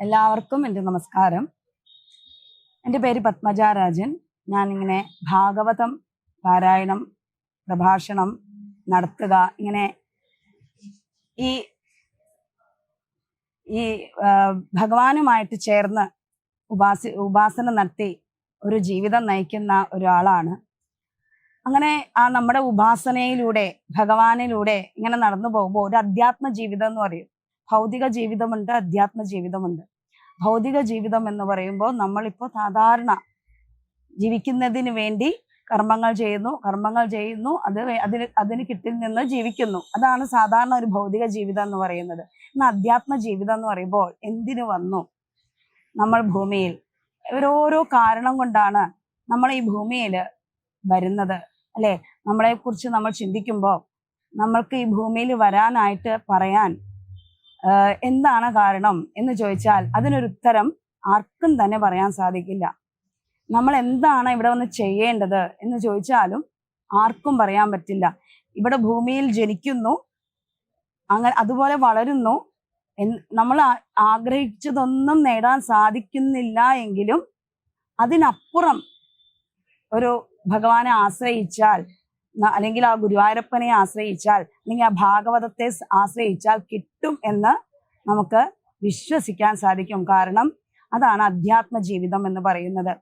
എല്ലാവർക്കും എന്റെ നമസ്കാരം. എന്റെ പേര് പത്മജ രാജൻ ഞാനിങ്ങനെ ഭാഗവതം പാരായണം പ്രഭാഷണം നടത്തുക ഇങ്ങനെ ഈ ഈ ഭഗവാനുമായിട്ട് ചേർന്ന് ഉപാസി ഉപാസന നടത്തി ഒരു ജീവിതം നയിക്കുന്ന ഒരാളാണ്. അങ്ങനെ ആ നമ്മുടെ ഉപാസനയിലൂടെ ഭഗവാനിലൂടെ ഇങ്ങനെ നടന്നു പോകുമ്പോൾ ഒരു അധ്യാത്മ ജീവിതം എന്ന് പറയും. ഭൗതിക ജീവിതമുണ്ട് അധ്യാത്മ ജീവിതമുണ്ട്. ഭൗതിക ജീവിതം എന്ന് പറയുമ്പോൾ നമ്മളിപ്പോൾ സാധാരണ ജീവിക്കുന്നതിന് വേണ്ടി കർമ്മങ്ങൾ ചെയ്യുന്നു കർമ്മങ്ങൾ ചെയ്യുന്നു അത് അതിന് അതിന് കിട്ടിൽ നിന്ന് ജീവിക്കുന്നു. അതാണ് സാധാരണ ഒരു ഭൗതിക ജീവിതം എന്ന് പറയുന്നത്. എന്നാൽ അധ്യാത്മ ജീവിതം എന്ന് പറയുമ്പോൾ എന്തിനു വന്നു? നമ്മൾ ഭൂമിയിൽ. ഓരോരോ കാരണം കൊണ്ടാണ് നമ്മൾ ഈ ഭൂമിയിൽ വരുന്നത് അല്ലെ? നമ്മളെ കുറിച്ച് നമ്മൾ ചിന്തിക്കുമ്പോൾ നമ്മൾക്ക് ഈ ഭൂമിയിൽ വരാനായിട്ട് പറയാൻ എന്താണ് കാരണം എന്ന് ചോദിച്ചാൽ അതിനൊരു ഉത്തരം ആർക്കും തന്നെ പറയാൻ സാധിക്കില്ല. നമ്മൾ എന്താണ് ഇവിടെ വന്ന് ചെയ്യേണ്ടത് എന്ന് ചോദിച്ചാലും ആർക്കും പറയാൻ പറ്റില്ല. ഇവിടെ ഭൂമിയിൽ ജനിക്കുന്നു അങ്ങനെ അതുപോലെ വളരുന്നു നമ്മൾ ആഗ്രഹിച്ചതൊന്നും നേടാൻ സാധിക്കുന്നില്ല എങ്കിലും അതിനപ്പുറം ഒരു ഭഗവാനെ ആശ്രയിച്ചാൽ അല്ലെങ്കിൽ ആ ഗുരുവായൂരപ്പനെ ആശ്രയിച്ചാൽ അല്ലെങ്കിൽ ആ ഭാഗവതത്തെ ആശ്രയിച്ചാൽ കിട്ടും എന്ന് നമുക്ക് വിശ്വസിക്കാൻ സാധിക്കും. കാരണം അതാണ് അധ്യാത്മ ജീവിതം എന്ന് പറയുന്നത്.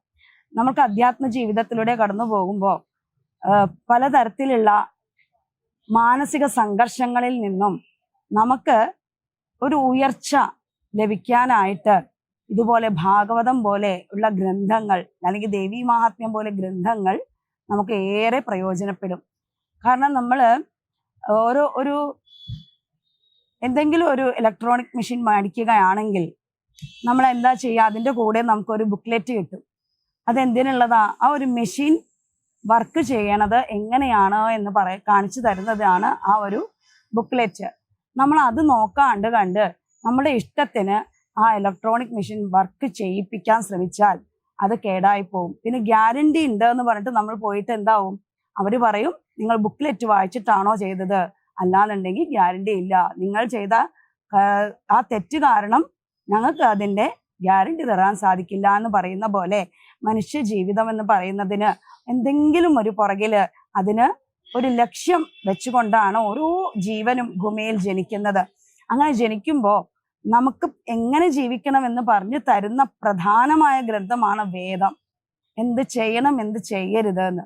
നമുക്ക് അധ്യാത്മ ജീവിതത്തിലൂടെ കടന്നു പോകുമ്പോൾ പലതരത്തിലുള്ള മാനസിക സംഘർഷങ്ങളിൽ നിന്നും നമുക്ക് ഒരു ഉയർച്ച ലഭിക്കാനായിട്ട് ഇതുപോലെ ഭാഗവതം പോലെ ഉള്ള ഗ്രന്ഥങ്ങൾ അല്ലെങ്കിൽ ദേവീ മഹാത്മ്യം പോലെ ഗ്രന്ഥങ്ങൾ നമുക്ക് ഏറെ പ്രയോജനപ്പെടും. കാരണം നമ്മൾ ഓരോ ഒരു എന്തെങ്കിലും ഒരു ഇലക്ട്രോണിക് മെഷീൻ മേടിക്കുകയാണെങ്കിൽ നമ്മൾ എന്താ ചെയ്യുക? അതിന്റെ കൂടെ നമുക്കൊരു ബുക്ക്ലെറ്റ് കിട്ടും. അതെന്തിനുള്ളതാ? ആ ഒരു മെഷീൻ വർക്ക് ചെയ്യണത് എങ്ങനെയാണ് എന്ന് പറയ കാണിച്ചു തരുന്നതാണ് ആ ഒരു ബുക്ക്ലെറ്റ് നമ്മൾ അത് നോക്കാണ്ട് കണ്ട് നമ്മുടെ ഇഷ്ടത്തിന് ആ ഇലക്ട്രോണിക് മെഷീൻ വർക്ക് ചെയ്യിപ്പിക്കാൻ ശ്രമിച്ചാൽ അത് കേടായി പോവും പിന്നെ ഗ്യാരണ്ടി ഉണ്ട് എന്ന് പറഞ്ഞിട്ട് നമ്മൾ പോയിട്ട് എന്താവും? അവർ പറയും നിങ്ങൾ ബുക്ക്ലെറ്റ് വായിച്ചിട്ടാണോ ചെയ്തത്? അല്ലാന്നുണ്ടെങ്കിൽ ഗ്യാരണ്ടി ഇല്ല. നിങ്ങൾ ചെയ്ത ആ, തെറ്റ് കാരണം ഞങ്ങൾക്ക് അതിന്റെ ഗ്യാരണ്ടി തരാൻ സാധിക്കില്ല എന്ന് പറയുന്ന പോലെ മനുഷ്യ ജീവിതം എന്ന് പറയുന്നതിന് എന്തെങ്കിലും ഒരു പുറകിൽ അതിന് ഒരു ലക്ഷ്യം വെച്ചുകൊണ്ടാണ് ഓരോ ജീവനും ഭൂമിയിൽ ജനിക്കുന്നത്. അങ്ങനെ ജനിക്കുമ്പോൾ നമുക്ക് എങ്ങനെ ജീവിക്കണം എന്ന് പറഞ്ഞു തരുന്ന പ്രധാനമായ ഗ്രന്ഥമാണ് വേദം. എന്ത് ചെയ്യണം എന്ത് ചെയ്യരുത് എന്ന്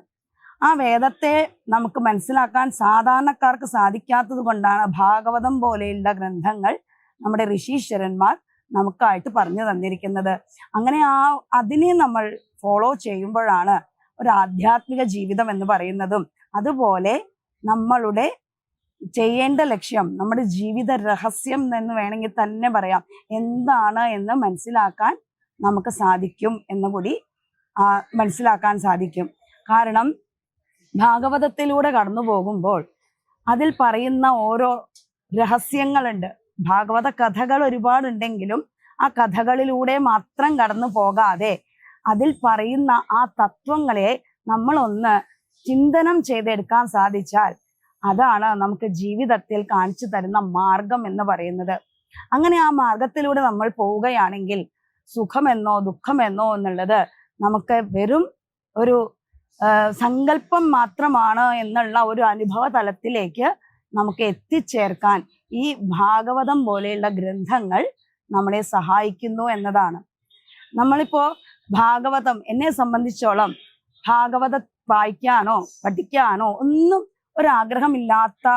ആ വേദത്തെ നമുക്ക് മനസ്സിലാക്കാൻ സാധാരണക്കാർക്ക് സാധിക്കാത്തത് കൊണ്ടാണ് ഭാഗവതം പോലെയുള്ള ഗ്രന്ഥങ്ങൾ നമ്മുടെ ഋഷീശ്വരന്മാർ നമുക്കായിട്ട് പറഞ്ഞു തന്നിരിക്കുന്നത്. അങ്ങനെ ആ അതിനെ നമ്മൾ ഫോളോ ചെയ്യുമ്പോഴാണ് ഒരു ആധ്യാത്മിക ജീവിതം എന്ന് പറയുന്നതും അതുപോലെ നമ്മളുടെ ചെയ്യേണ്ട ലക്ഷ്യം നമ്മുടെ ജീവിത രഹസ്യം എന്ന് വേണമെങ്കിൽ തന്നെ പറയാം. എന്താണ് എന്ന് മനസ്സിലാക്കാൻ നമുക്ക് സാധിക്കും എന്ന് കൂടി മനസ്സിലാക്കാൻ സാധിക്കും. കാരണം ഭാഗവതത്തിലൂടെ കടന്നു പോകുമ്പോൾ അതിൽ പറയുന്ന ഓരോ രഹസ്യങ്ങളുണ്ട്. ഭാഗവത കഥകൾ ഒരുപാടുണ്ടെങ്കിലും ആ കഥകളിലൂടെ മാത്രം കടന്നു പോകാതെ അതിൽ പറയുന്ന ആ തത്വങ്ങളെ നമ്മളൊന്ന് ചിന്തനം ചെയ്തെടുക്കാൻ സാധിച്ചാൽ അതാണ് നമുക്ക് ജീവിതത്തിൽ കാണിച്ചു തരുന്ന മാർഗം എന്ന് പറയുന്നത്. അങ്ങനെ ആ മാർഗത്തിലൂടെ നമ്മൾ പോവുകയാണെങ്കിൽ സുഖമെന്നോ ദുഃഖമെന്നോ എന്നുള്ളത് നമുക്ക് വെറും ഒരു സങ്കല്പം മാത്രമാണ് എന്നുള്ള ഒരു അനുഭവ തലത്തിലേക്ക് നമുക്ക് എത്തിച്ചേർക്കാൻ ഈ ഭാഗവതം പോലെയുള്ള ഗ്രന്ഥങ്ങൾ നമ്മളെ സഹായിക്കുന്നു എന്നതാണ്. നമ്മളിപ്പോ ഭാഗവതം എന്നെ സംബന്ധിച്ചോളം ഭാഗവത വായിക്കാനോ പഠിക്കാനോ ഒന്നും ഒരാഗ്രഹമില്ലാത്ത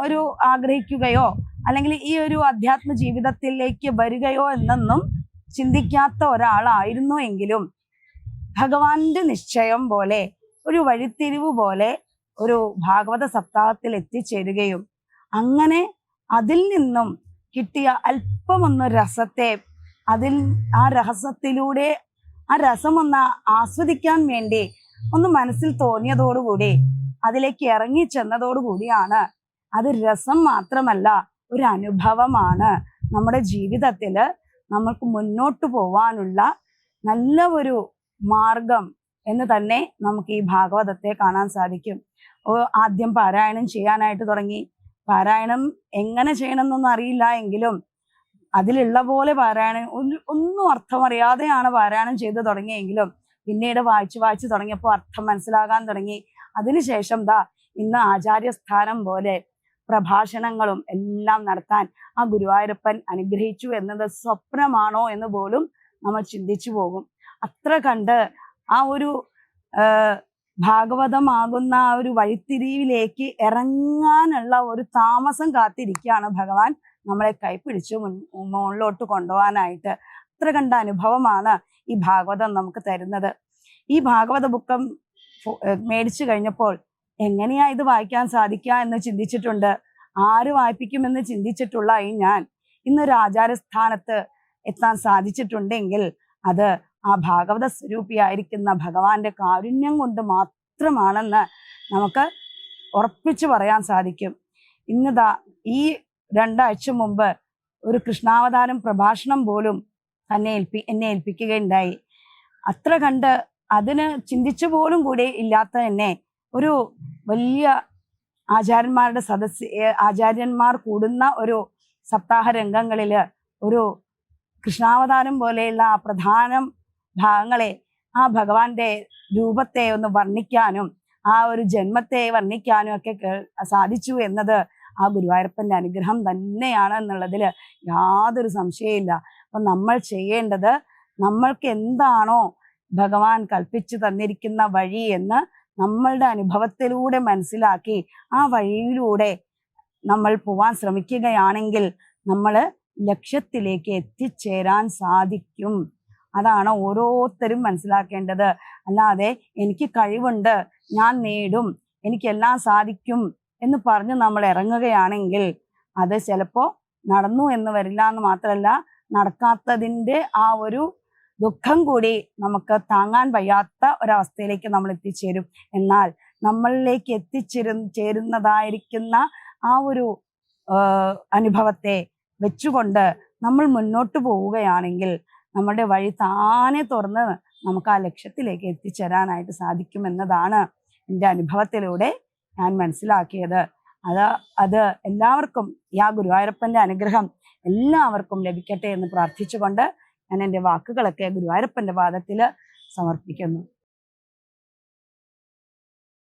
ഒരു ആഗ്രഹിക്കുകയോ അല്ലെങ്കിൽ ഈ ഒരു അധ്യാത്മ ജീവിതത്തിലേക്ക് വരികയോ എന്നൊന്നും ചിന്തിക്കാത്ത ഒരാളായിരുന്നു എങ്കിലും ഭഗവാന്റെ നിശ്ചയം പോലെ ഒരു വഴിത്തിരിവ് പോലെ ഒരു ഭാഗവത സപ്താഹത്തിൽ എത്തിച്ചേരുകയും അങ്ങനെ അതിൽ നിന്നും കിട്ടിയ അല്പമൊന്ന് രസത്തെ അതിൽ ആ രഹസ്യത്തിലൂടെ ആ രസമൊന്ന് ആസ്വദിക്കാൻ വേണ്ടി ഒന്ന് മനസ്സിൽ തോന്നിയതോടുകൂടി അതിലേക്ക് ഇറങ്ങി ചെന്നതോടുകൂടിയാണ്. അത് രസം മാത്രമല്ല ഒരു അനുഭവമാണ്. നമ്മുടെ ജീവിതത്തിൽ നമുക്ക് മുന്നോട്ട് പോവാനുള്ള നല്ല ഒരു മാർഗം എന്ന് തന്നെ നമുക്ക് ഈ ഭാഗവതത്തെ കാണാൻ സാധിക്കും. ആദ്യം പാരായണം ചെയ്യാനായിട്ട് തുടങ്ങി. പാരായണം എങ്ങനെ ചെയ്യണമെന്നൊന്നും അറിയില്ല എങ്കിലും അതിലുള്ള പോലെ പാരായണം ഒന്നും ഒന്നും അർത്ഥമറിയാതെയാണ് പാരായണം ചെയ്തു തുടങ്ങിയെങ്കിലും പിന്നീട് വായിച്ചു വായിച്ചു തുടങ്ങിയപ്പോൾ അർത്ഥം മനസ്സിലാകാൻ തുടങ്ങി. അതിനുശേഷം ദാ ഇന്ന് ആചാര്യസ്ഥാനം പോലെ പ്രഭാഷണങ്ങളും എല്ലാം നടത്താൻ ആ ഗുരുവായൂരപ്പൻ അനുഗ്രഹിച്ചു എന്നത് സ്വപ്നമാണോ എന്ന് പോലും നമ്മൾ ചിന്തിച്ചു പോകും. അത്ര കണ്ട് ആ ഒരു ഭാഗവതമാകുന്ന ആ ഒരു വഴിത്തിരിവിലേക്ക് ഇറങ്ങാനുള്ള ഒരു താമസം കാത്തിരിക്കുകയാണ് ഭഗവാൻ നമ്മളെ കൈപ്പിടിച്ച് മുൻ മുകളിലോട്ട് കൊണ്ടുപോകാനായിട്ട്. അത്ര കണ്ട അനുഭവമാണ് ഈ ഭാഗവതം നമുക്ക് തരുന്നത്? ഈ ഭാഗവത ബുക്കം മേടിച്ചു കഴിഞ്ഞപ്പോൾ എങ്ങനെയാ ഇത് വായിക്കാൻ സാധിക്കുക എന്ന് ചിന്തിച്ചിട്ടുണ്ട്. ആര് വായിപ്പിക്കുമെന്ന് ചിന്തിച്ചിട്ടുള്ള ഈ ഞാൻ. ഇന്നൊരു ആചാരസ്ഥാനത്ത് എത്താൻ സാധിച്ചിട്ടുണ്ടെങ്കിൽ അത് ആ ഭാഗവത സ്വരൂപിയായിരിക്കുന്ന ഭഗവാന്റെ കാരുണ്യം കൊണ്ട് മാത്രമാണെന്ന് നമുക്ക് ഉറപ്പിച്ചു പറയാൻ സാധിക്കും. ഇന്നതാ ഈ രണ്ടാഴ്ച മുമ്പ് ഒരു കൃഷ്ണാവതാരം പ്രഭാഷണം പോലും തന്നെ ഏൽപ്പി എന്നെ ഏൽപ്പിക്കുകയുണ്ടായി. അത്ര കണ്ട് അതിന് ചിന്തിച്ചു പോലും കൂടി ഇല്ലാത്ത എന്നെ ഒരു വലിയ ആചാര്യന്മാരുടെ സദസ് ആചാര്യന്മാർ കൂടുന്ന ഒരു സപ്താഹ രംഗങ്ങളിൽ ഒരു കൃഷ്ണാവതാരം പോലെയുള്ള ആ പ്രധാനം ഭാഗങ്ങളെ ആ ഭഗവാന്റെ രൂപത്തെ ഒന്ന് വർണിക്കാനും ആ ഒരു ജന്മത്തെ വർണിക്കാനും ഒക്കെ സാധിച്ചു എന്നത് ആ ഗുരുവായൂരപ്പന്റെ അനുഗ്രഹം തന്നെയാണ് എന്നുള്ളതിൽ യാതൊരു സംശയമില്ല അപ്പൊ നമ്മൾ ചെയ്യേണ്ടത് നമ്മൾക്ക് എന്താണോ ഭഗവാൻ കൽപ്പിച്ചു തന്നിരിക്കുന്ന വഴി എന്ന് നമ്മളുടെ അനുഭവത്തിലൂടെ മനസ്സിലാക്കി ആ വഴിയിലൂടെ നമ്മൾ പോവാൻ ശ്രമിക്കുകയാണെങ്കിൽ നമ്മൾ ലക്ഷ്യത്തിലേക്ക് എത്തിച്ചേരാൻ സാധിക്കും. അതാണ് ഓരോരുത്തരും മനസ്സിലാക്കേണ്ടത്. അല്ലാതെ എനിക്ക് കഴിവുണ്ട് ഞാൻ നേടും എനിക്കെല്ലാം സാധിക്കും എന്ന് പറഞ്ഞ് നമ്മൾ ഇറങ്ങുകയാണെങ്കിൽ അത് ചിലപ്പോൾ നടന്നു എന്ന് വരില്ല എന്ന് മാത്രമല്ല നടക്കാത്തതിന്റെ ആ ഒരു ദുഃഖം കൂടി നമുക്ക് താങ്ങാൻ വയ്യാത്ത ഒരവസ്ഥയിലേക്ക് നമ്മൾ എത്തിച്ചേരും. എന്നാൽ നമ്മളിലേക്ക് എത്തിച്ചേരു ചേരുന്നതായിരിക്കുന്ന ആ ഒരു അനുഭവത്തെ വെച്ചുകൊണ്ട് നമ്മൾ മുന്നോട്ട് പോവുകയാണെങ്കിൽ നമ്മുടെ വഴി താനെ തുറന്ന് നമുക്ക് ആ ലക്ഷ്യത്തിലേക്ക് എത്തിച്ചേരാനായിട്ട് സാധിക്കുമെന്നതാണ് എന്റെ അനുഭവത്തിലൂടെ ഞാൻ മനസ്സിലാക്കിയത്. അത് അത് എല്ലാവർക്കും ആ ഗുരുവായൂരപ്പന്റെ അനുഗ്രഹം എല്ലാവർക്കും ലഭിക്കട്ടെ എന്ന് പ്രാർത്ഥിച്ചുകൊണ്ട് ഞാൻ എന്റെ വാക്കുകളൊക്കെ ഗുരുവായൂരപ്പന്റെ പാദത്തിൽ സമർപ്പിക്കുന്നു.